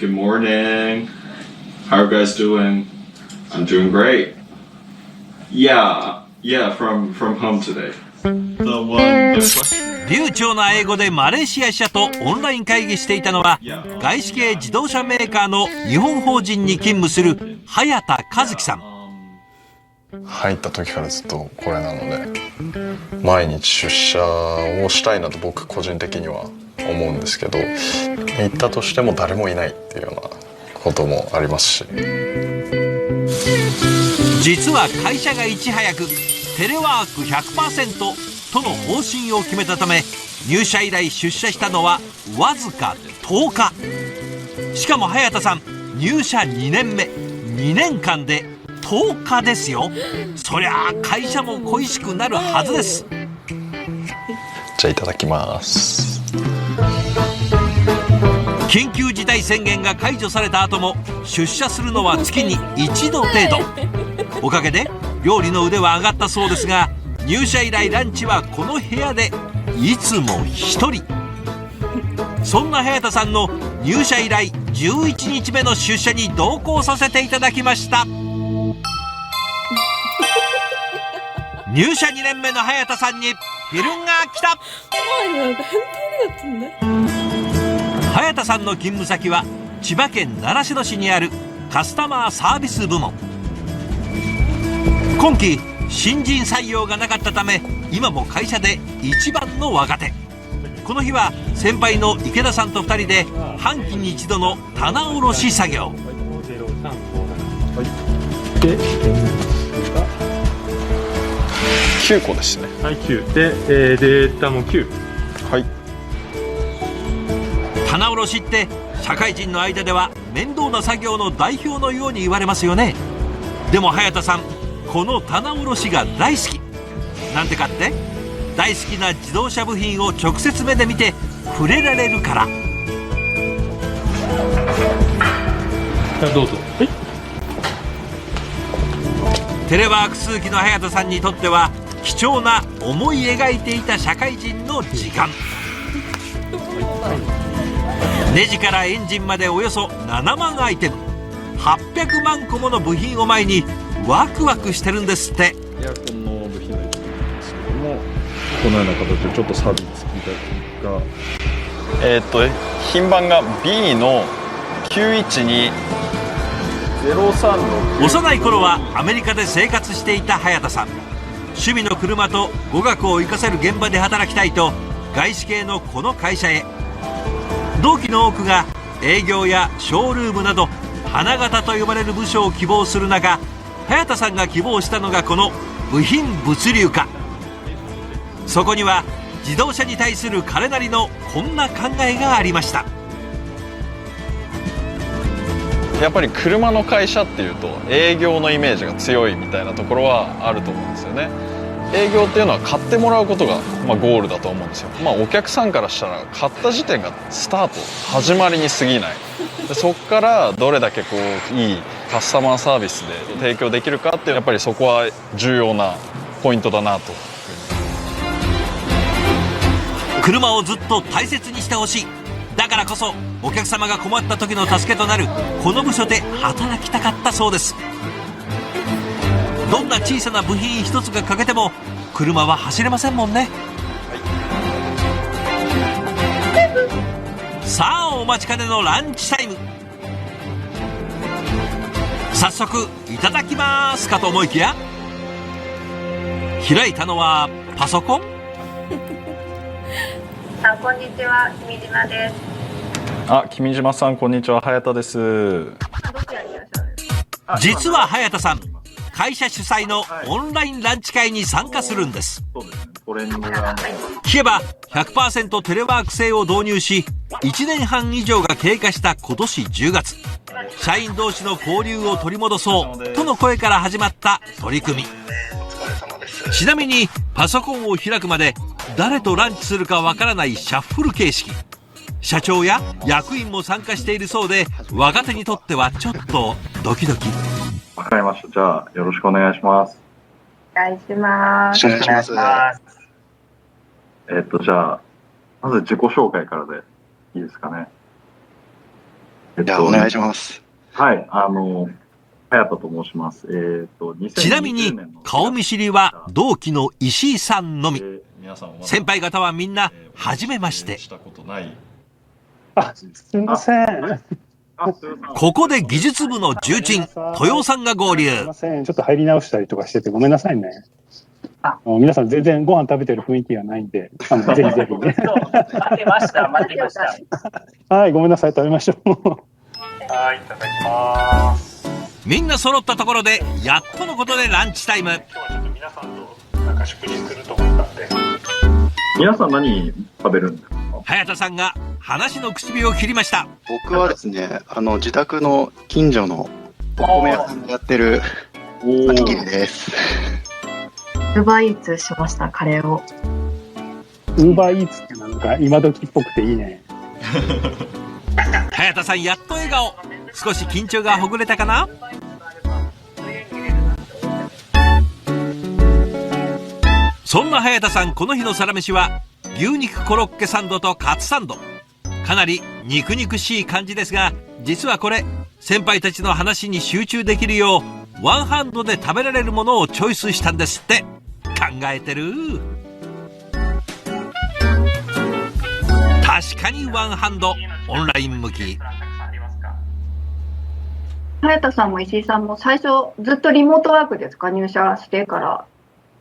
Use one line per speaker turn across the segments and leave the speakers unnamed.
Good morning. How are you guys doing? I'm doing great. Yeah, yeah, from from home today. The one.
流暢な英語でマレーシア社とオンライン会議していたのは外資系自動車メーカーの日本法人に勤務する早田和樹さん
入った時からずっとこれなので毎日出社をしたいなと僕個人的には思うんですけど行ったとしても誰もいないっていうようなこともありますし。
実は会社がいち早くテレワーク100%との方針を決めたため入社以来出社したのはわずか10日。しかも早田さん入社2年目。2年間で10日ですよ。そりゃあ会社も恋しくなるはずです。
じゃあいただきます
緊急事態宣言が解除された後も出社するのは月に一度程度。おかげで料理の腕は上がったそうですが入社以来ランチはこの部屋でいつも一人。そんな早田さんの入社以来11日目の出社に同行させていただきました。入社2年目の早田さんにフィルンが来た。田さんの勤務先は千葉県習志野市にあるカスタマーサービス部門今期新人採用がなかったため今も会社で一番の若手この日は先輩の池田さんと2人で半期に一度の棚卸し作業
で、
9個ですね
はい、9。で、えーデータも9。
はい
棚卸しって社会人の間では面倒な作業の代表のように言われますよね。でも早田さんこの棚卸しが大好き。なんてかって大好きな自動車部品を直接目で見て触れられるから。
あどうぞ。はい。
テレワーク通期の早田さんにとっては貴重な思い描いていた社会人の時間ネジからエンジンまでおよそ7万アイテム。800万個もの部品を前にワクワクしてるんですって。
エアコンの部品の一部なんですけどもこのような形でちょっとサビ付きが。
えーっと品番が B の912
036
幼い頃はアメリカで生活していた早田さん。趣味の車と語学を活かせる現場で働きたいと外資系のこの会社へ同期の多くが営業やショールームなど花形と呼ばれる部署を希望する中早田さんが希望したのがこの部品物流課そこには自動車に対する彼なりのこんな考えがありました。
やっぱり車の会社っていうと営業のイメージが強いみたいなところはあると思うんですよね。営業っていうのは買ってもらうことが、まあ、ゴールだと思うんですよ。まあお客さんからしたら買った時点がスタート始まりに過ぎない。でそこからどれだけこういいカスタマーサービスで提供できるかっていうやっぱりそこは重要なポイントだなと
車をずっと大切にしてほしい。だからこそお客様が困った時の助けとなるこの部署で働きたかったそうです。どんな小さな部品一つが欠けても車は走れませんもんね、さあお待ちかねのランチタイム早速いただきますかと思いきや開いたのはパソコン？
あ、こんにちは、君島です。
あ君島さんこんにちは早田です。
実は早田さん会社主催のオンラインランチ会に参加するんです。聞けば100%テレワーク制を導入し1年半以上が経過した今年10月。社員同士の交流を取り戻そうとの声から始まった取り組み。ちなみにパソコンを開くまで誰とランチするかわからないシャッフル形式。社長や役員も参加しているそうで若手にとってはちょっとドキドキ
わかりましたじゃあよろしくお願いします
お願いします。
お願いします。
えっとじゃあまず自己紹介からでいいですかね
えっ
じゃあ、お願いします。
はい、あの、早田と申します。えっ、と、2020
ちなみに顔見知りは同期の石井さんのみ
えー
皆さんはまだ
先輩方はみんな
えー
初めまして
したことない
あ、すみません。
ここで技術部の重鎮豊尾さんが合流
すみません。ちょっと入り直したりとかしててごめんなさいね。あの皆さん全然ご飯食べてる雰囲気がないんで、あのぜひぜひね。
待ってました、待ってました。
はい、ごめんなさい。食べましょう。
はい、いただきます。
みんな揃ったところでやっとのことでランチタイム
今日はちょっと皆さんとなんか食事すると思ったんで。
皆さん何食べるんですか？
早田さんが話の口火を切りました
僕はですね、あの、自宅の近所のお米屋さんでやってる
お
おにぎりです。
ウーバーイーツしました、カレーを。
ウーバーイーツってなんか今時っぽくていいね。
早田さんやっと笑顔少し緊張がほぐれたかな？そんな早田さんこの日のサラメシは牛肉コロッケサンドとカツサンド。かなり肉肉しい感じですが実はこれ先輩たちの話に集中できるようワンハンドで食べられるものをチョイスしたんですって。考えてる？確かにワンハンド。オンライン向き。
早田さんも石井さんも最初ずっとリモートワークですか？入社してから。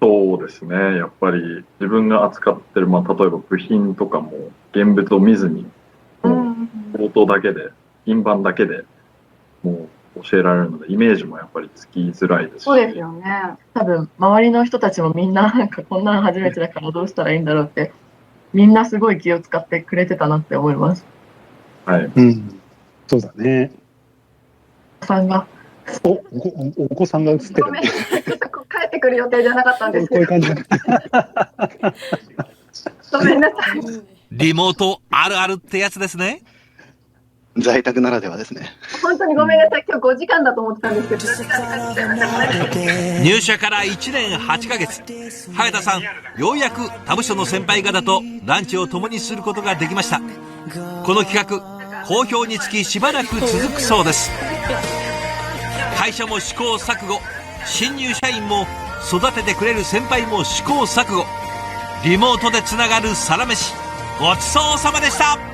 そうですね。やっぱり自分が扱ってる、まあ、例えば部品とかも現物を見ずに、もう冒頭だけで、品番だけでもう教えられるので、イメージもやっぱりつきづらいですし。
そうですよね。
多分周りの人たちもみんななんかこんなの初めてだからどうしたらいいんだろうってみんなすごい気を使ってくれてたなって思います。
はい。
うん。そうだね。
さんが
お、おおお子さんが映ってる
てくる予定じゃなかったんですけど、
こういう感じ。
ごめんなさい。
リモートあるあるってやつですね
在宅ならではですね。
本当にごめんなさい。今日5時間だと思ってたんですけど、4時間かかっちゃいました。
入社から1年8ヶ月早田さんようやく他部署の先輩方とランチを共にすることができましたこの企画好評につきしばらく続くそうです会社も試行錯誤新入社員も育ててくれる先輩も試行錯誤。リモートでつながるサラメシ。ごちそうさまでした。